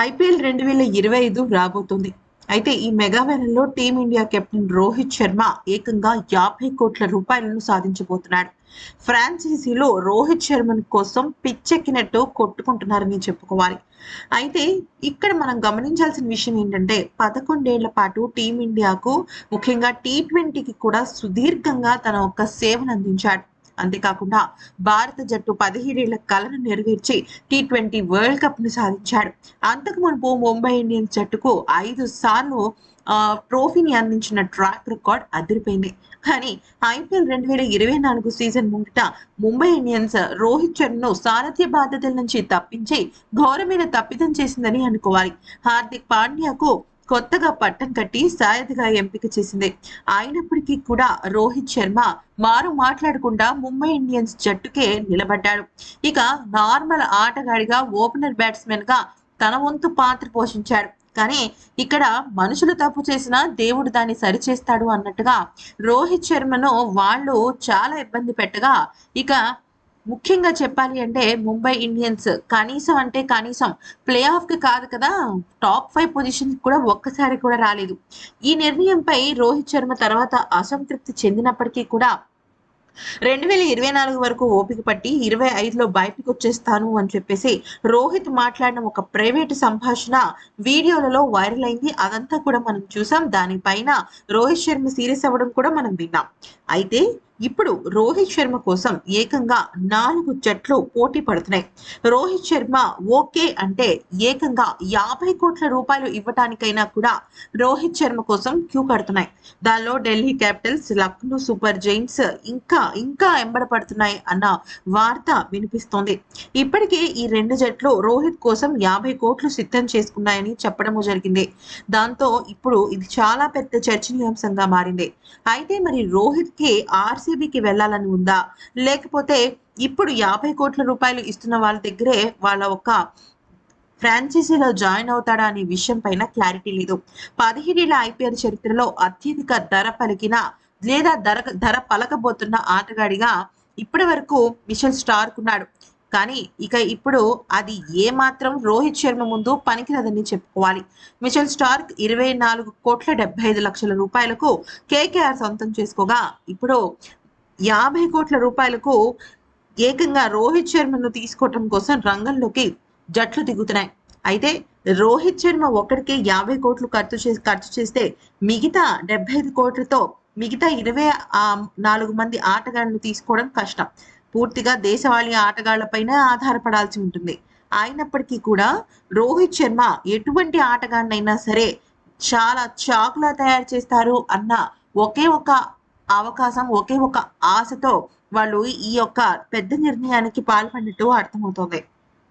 IPL రెండు వేల ఇరవై ఐదు రాబోతుంది. అయితే ఈ mega team India captain Rohit Sharma ఏకంగా యాభై కోట్ల రూపాయలను సాధించబోతున్నాడు. ఫ్రాంచైజీలో రోహిత్ శర్మ కోసం పిచ్చెక్కినట్టు కొట్టుకుంటున్నారని చెప్పుకోవాలి. అయితే ఇక్కడ మనం గమనించాల్సిన విషయం ఏంటంటే పదకొండేళ్ళ పాటు టీమిండియాకు ముఖ్యంగా టీ ట్వంటీకి కూడా సుదీర్ఘంగా తన యొక్క సేవను అందించాడు. అంతేకాకుండా భారత జట్టు పదిహేడేళ్ళ కలను నెరవేర్చి టీ ట్వంటీ వరల్డ్ కప్ను సాధించాడు. అంతకు మునుపు ముంబై ఇండియన్స్ జట్టుకు ఐదు సార్లు ట్రోఫీని అందించిన ట్రాక్ రికార్డ్ అదిరిపోయింది. కానీ ఐపీఎల్ రెండు వేల ఇరవై నాలుగు సీజన్ ముంగిట ముంబై ఇండియన్స్ రోహిత్ శర్మను సారథ్య బాధ్యతల నుంచి తప్పించి ఘోరమైన తప్పిదం చేసిందని అనుకోవాలి. హార్దిక్ పాండ్యాకు కొత్తగా పట్టం కట్టి సాయధిగా ఎంపిక చేసింది. అయినప్పటికీ కూడా రోహిత్ శర్మ మారు మాట్లాడకుండా ముంబై ఇండియన్స్ జట్టుకే నిలబడ్డాడు. ఇక నార్మల్ ఆటగాడిగా ఓపెనర్ బ్యాట్స్మెన్గా తన వంతు పాత్ర పోషించాడు. కానీ ఇక్కడ మనుషులు తప్పు చేసినా దేవుడు దాన్ని సరిచేస్తాడు అన్నట్టుగా రోహిత్ శర్మను వాళ్ళు చాలా ఇబ్బంది పెట్టగా ఇక ముఖ్యంగా చెప్పాలి అంటే ముంబై ఇండియన్స్ కనీసం అంటే కనీసం ప్లే ఆఫ్కి కాదు కదా టాప్ ఫైవ్ పొజిషన్ కూడా ఒక్కసారి కూడా రాలేదు. ఈ నిర్ణయంపై రోహిత్ శర్మ తర్వాత అసంతృప్తి చెందినప్పటికీ కూడా రెండు వేల ఇరవై నాలుగు వరకు ఓపిక పట్టి ఇరవై ఐదులో బయటకు వచ్చేస్తాను అని చెప్పేసి రోహిత్ మాట్లాడిన ఒక ప్రైవేట్ సంభాషణ వీడియోలలో వైరల్ అయింది. అదంతా కూడా మనం చూసాం. దానిపైన రోహిత్ శర్మ సీరియస్ అవ్వడం కూడా మనం విన్నాం. అయితే ఇప్పుడు రోహిత్ శర్మ కోసం ఏకంగా నాలుగు జట్లు పోటీ పడుతున్నాయి. రోహిత్ శర్మ ఓకే అంటే ఏకంగా యాభై కోట్ల రూపాయలు ఇవ్వటానికైనా కూడా రోహిత్ శర్మ కోసం క్యూ కడుతున్నాయి. దానిలో Delhi capitals Lucknow super giants ఇంకా ఇంకా ఎంబడపడుతున్నాయి అన్న వార్త వినిపిస్తోంది. ఇప్పటికే ఈ రెండు జట్లు రోహిత్ కోసం యాభై కోట్లు సిద్ధం చేసుకున్నాయని చెప్పడము జరిగింది. దాంతో ఇప్పుడు ఇది చాలా పెద్ద చర్చనీయాంశంగా మారింది. అయితే మరి రోహిత్కి ఆర్సీబీకి వెళ్ళాలని ఉందా? లేకపోతే ఇప్పుడు యాభై కోట్ల రూపాయలు ఇస్తున్న వాళ్ళ దగ్గరే వాళ్ళ ఒక ఫ్రాంచైజీలో జాయిన్ అవుతాడా అనే విషయం పైన క్లారిటీ లేదు. పదిహేడేళ్ళ ఐపీఎల్ చరిత్రలో అత్యధిక ధర పలికిన లేదా ధర ధర పలకబోతున్న ఆటగాడిగా ఇప్పటి వరకు మిషల్ స్టార్క్ ఉన్నాడు కానీ ఇక ఇప్పుడు అది ఏ మాత్రం రోహిత్ శర్మ ముందు పనికిరదని చెప్పుకోవాలి. మిచెల్ స్టార్క్ ఇరవై నాలుగు కోట్ల డెబ్బై ఐదు లక్షల రూపాయలకు కేకేఆర్ సొంతం చేసుకోగా. ఇప్పుడు యాభై కోట్ల రూపాయలకు ఏకంగా రోహిత్ శర్మను తీసుకోవటం కోసం రంగంలోకి జట్లు దిగుతున్నాయి. అయితే రోహిత్ శర్మ ఒక్కడికే యాభై కోట్లు ఖర్చు చేసి ఖర్చు చేస్తే మిగతా డెబ్బై ఐదు కోట్లతో మిగతా ఇరవై ఆ, నాలుగు మంది ఆటగాళ్ళను తీసుకోవడం కష్టం. పూర్తిగా దేశవాళీ ఆటగాళ్ళపైనే ఆధారపడాల్సి ఉంటుంది. అయినప్పటికీ కూడా రోహిత్ శర్మ ఎటువంటి ఆటగాడినైనా సరే చాలా చాకులా తయారు చేస్తారు అన్న ఒకే ఒక అవకాశం ఒకే ఒక ఆశతో వాళ్ళు ఈ యొక్క పెద్ద నిర్ణయానికి పాల్పడినట్టు అర్థమవుతుంది.